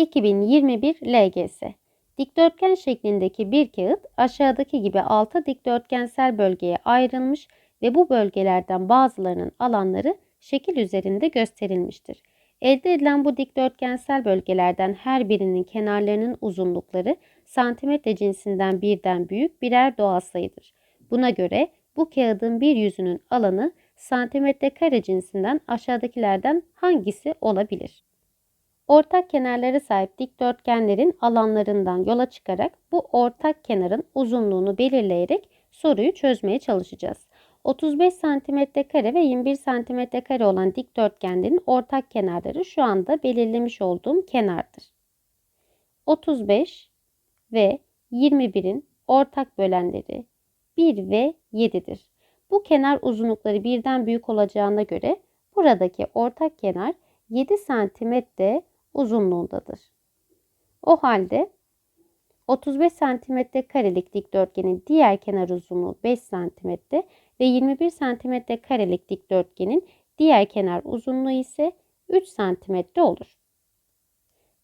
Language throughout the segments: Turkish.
2021 LGS Dikdörtgen şeklindeki bir kağıt aşağıdaki gibi 6 dikdörtgensel bölgeye ayrılmış ve bu bölgelerden bazılarının alanları şekil üzerinde gösterilmiştir. Elde edilen bu dikdörtgensel bölgelerden her birinin kenarlarının uzunlukları santimetre cinsinden birden büyük birer doğal sayıdır. Buna göre bu kağıdın bir yüzünün alanı santimetre kare cinsinden aşağıdakilerden hangisi olabilir? Ortak kenarları sahip dikdörtgenlerin alanlarından yola çıkarak bu ortak kenarın uzunluğunu belirleyerek soruyu çözmeye çalışacağız. 35 cm kare ve 21 cm kare olan dikdörtgenlerin ortak kenarları şu anda belirlemiş olduğum kenardır. 35 ve 21'in ortak bölenleri 1 ve 7'dir. Bu kenar uzunlukları birden büyük olacağına göre buradaki ortak kenar 7 santimetre uzunluğundadır. O halde 35 cm karelik dikdörtgenin diğer kenar uzunluğu 5 cm ve 21 cm karelik dikdörtgenin diğer kenar uzunluğu ise 3 cm olur.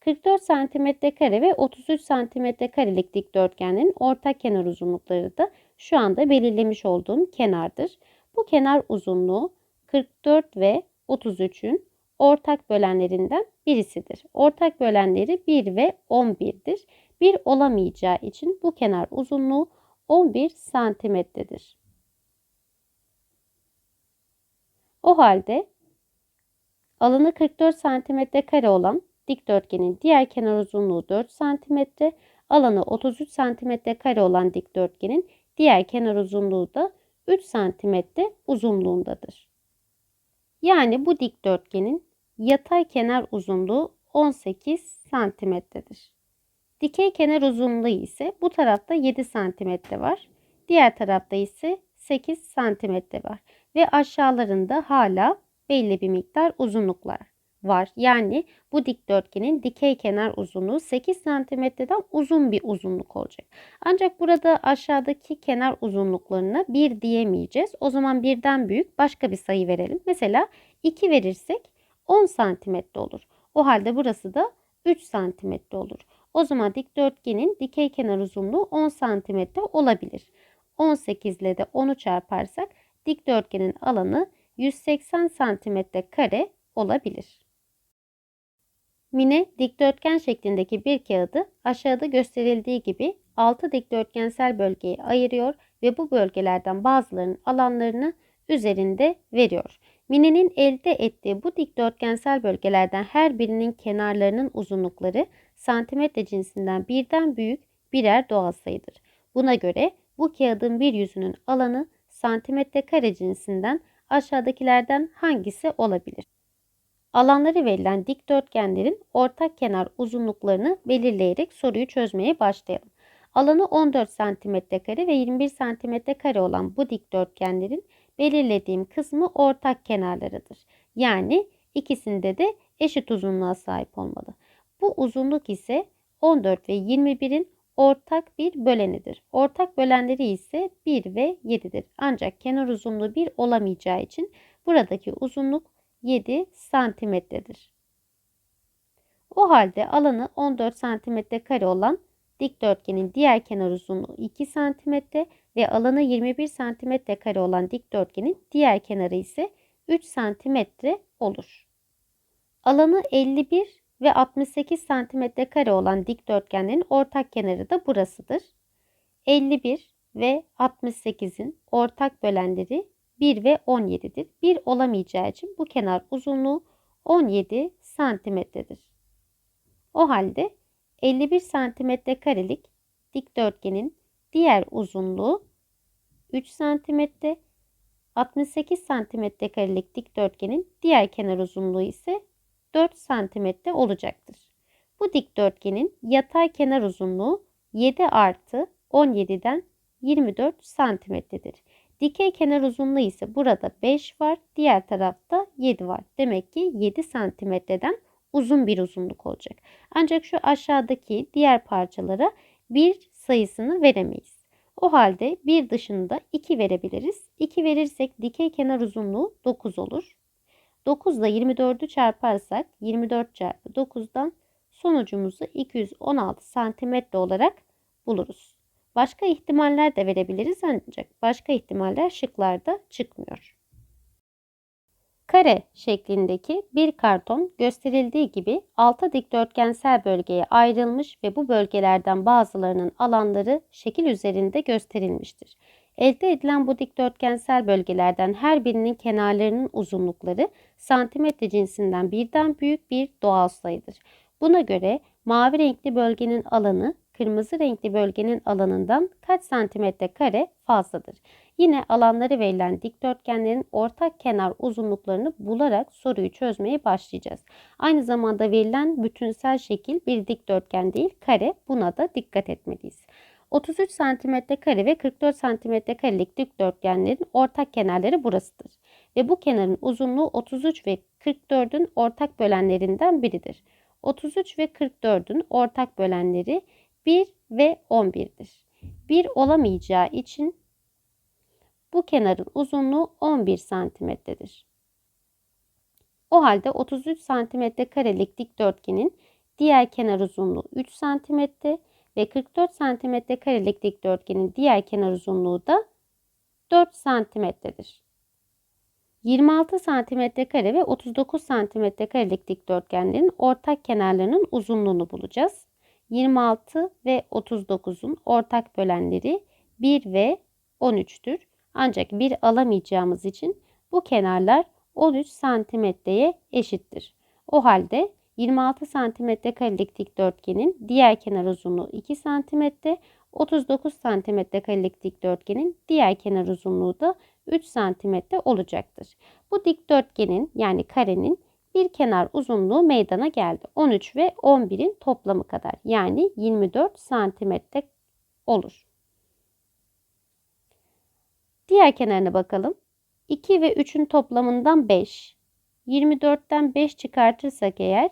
44 cm kare ve 33 cm karelik dikdörtgenin ortak kenar uzunlukları da şu anda belirlemiş olduğum kenardır. Bu kenar uzunluğu 44 ve 33'ün ortak bölenlerinden birisidir. Ortak bölenleri 1 ve 11'dir. 1 olamayacağı için bu kenar uzunluğu 11 santimetredir. O halde alanı 44 santimetre kare olan dikdörtgenin diğer kenar uzunluğu 4 santimetre, alanı 33 santimetre kare olan dikdörtgenin diğer kenar uzunluğu da 3 santimetre uzunluğundadır. Yani bu dikdörtgenin yatay kenar uzunluğu 18 santimetredir. Dikey kenar uzunluğu ise bu tarafta 7 santimetre var. Diğer tarafta ise 8 santimetre var. Ve aşağılarında hala belli bir miktar uzunluklar var. Yani bu dikdörtgenin dikey kenar uzunluğu 8 santimetreden uzun bir uzunluk olacak. Ancak burada aşağıdaki kenar uzunluklarına 1 diyemeyeceğiz. O zaman birden büyük başka bir sayı verelim. Mesela 2 verirsek 10 santimetre olur. O halde burası da 3 santimetre olur. O zaman dikdörtgenin dikey kenar uzunluğu 10 santimetre olabilir. 18 ile de 10'u çarparsak dikdörtgenin alanı 180 santimetre kare olabilir. Mine dikdörtgen şeklindeki bir kağıdı aşağıda gösterildiği gibi 6 dikdörtgensel bölgeye ayırıyor ve bu bölgelerden bazılarının alanlarını üzerinde veriyor. Mine'nin elde ettiği bu dikdörtgensel bölgelerden her birinin kenarlarının uzunlukları santimetre cinsinden birden büyük birer doğal sayıdır. Buna göre bu kağıdın bir yüzünün alanı santimetre kare cinsinden aşağıdakilerden hangisi olabilir? Alanları verilen dikdörtgenlerin ortak kenar uzunluklarını belirleyerek soruyu çözmeye başlayalım. Alanı 14 cm kare ve 21 cm kare olan bu dikdörtgenlerin belirlediğim kısmı ortak kenarlarıdır. Yani ikisinde de eşit uzunluğa sahip olmalı. Bu uzunluk ise 14 ve 21'in ortak bir bölenidir. Ortak bölenleri ise 1 ve 7'dir. Ancak kenar uzunluğu 1 olamayacağı için buradaki uzunluk 7 santimetredir. O halde alanı 14 santimetre kare olan dikdörtgenin diğer kenar uzunluğu 2 santimetre ve alanı 21 santimetre kare olan dikdörtgenin diğer kenarı ise 3 santimetre olur. Alanı 51 ve 68 santimetre kare olan dikdörtgenlerin ortak kenarı da burasıdır. 51 ve 68'in ortak bölenleri 1 ve 17'dir. 1 olamayacağı için bu kenar uzunluğu 17 santimetredir. O halde 51 santimetre karelik dikdörtgenin diğer uzunluğu 3 santimetre, 68 santimetre karelik dikdörtgenin diğer kenar uzunluğu ise 4 santimetre olacaktır. Bu dikdörtgenin yatay kenar uzunluğu 7 artı 17'den 24 santimetredir. Dikey kenar uzunluğu ise burada 5 var, diğer tarafta 7 var. Demek ki 7 santimetreden uzun bir uzunluk olacak. Ancak şu aşağıdaki diğer parçalara bir sayısını veremeyiz. O halde bir dışında 2 verebiliriz. 2 verirsek dikey kenar uzunluğu 9 olur. 9 ile 24'ü çarparsak 24 çarpı 9'dan sonucumuzu 216 santimetre olarak buluruz. Başka ihtimaller de verebiliriz ancak başka ihtimaller şıklarda çıkmıyor. Kare şeklindeki bir karton gösterildiği gibi 6 dikdörtgensel bölgeye ayrılmış ve bu bölgelerden bazılarının alanları şekil üzerinde gösterilmiştir. Elde edilen bu dikdörtgensel bölgelerden her birinin kenarlarının uzunlukları santimetre cinsinden birden büyük bir doğal sayıdır. Buna göre mavi renkli bölgenin alanı kırmızı renkli bölgenin alanından kaç santimetre kare fazladır? Yine alanları verilen dikdörtgenlerin ortak kenar uzunluklarını bularak soruyu çözmeye başlayacağız. Aynı zamanda verilen bütünsel şekil bir dikdörtgen değil kare buna da dikkat etmeliyiz. 33 cm kare ve 44 cm karelik dikdörtgenlerin ortak kenarları burasıdır. Ve bu kenarın uzunluğu 33 ve 44'ün ortak bölenlerinden biridir. 33 ve 44'ün ortak bölenleri 1 ve 11'dir. 1 olamayacağı için bu kenarın uzunluğu 11 santimetredir. O halde 33 santimetre karelik dikdörtgenin diğer kenar uzunluğu 3 santimetre ve 44 santimetre karelik dikdörtgenin diğer kenar uzunluğu da 4 santimetredir. 26 santimetre kare ve 39 santimetre karelik dikdörtgenlerin ortak kenarlarının uzunluğunu bulacağız. 26 ve 39'un ortak bölenleri 1 ve 13'tür. Ancak bir alamayacağımız için bu kenarlar 13 santimetreye eşittir. O halde 26 santimetre karelik dikdörtgenin diğer kenar uzunluğu 2 santimetre, 39 santimetre karelik dikdörtgenin diğer kenar uzunluğu da 3 santimetre olacaktır. Bu dikdörtgenin yani karenin bir kenar uzunluğu meydana geldi. 13 ve 11'in toplamı kadar yani 24 santimetre olur. Diğer kenarına bakalım. 2 ve 3'ün toplamından 5. 24'ten 5 çıkartırsak eğer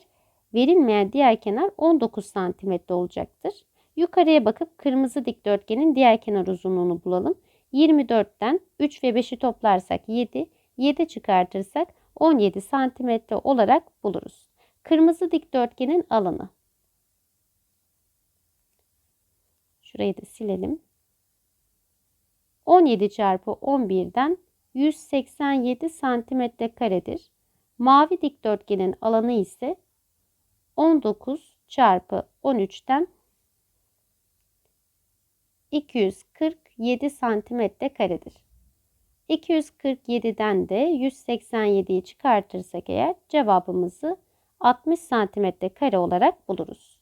verilmeyen diğer kenar 19 santimetre olacaktır. Yukarıya bakıp kırmızı dikdörtgenin diğer kenar uzunluğunu bulalım. 24'ten 3 ve 5'i toplarsak 7, 7 çıkartırsak 17 santimetre olarak buluruz. Kırmızı dikdörtgenin alanı. Şurayı da silelim. 17 çarpı 11'den 187 santimetre karedir. Mavi dikdörtgenin alanı ise 19 çarpı 13'ten 247 santimetre karedir. 247'den de 187'yi çıkartırsak eğer cevabımızı 60 santimetre kare olarak buluruz.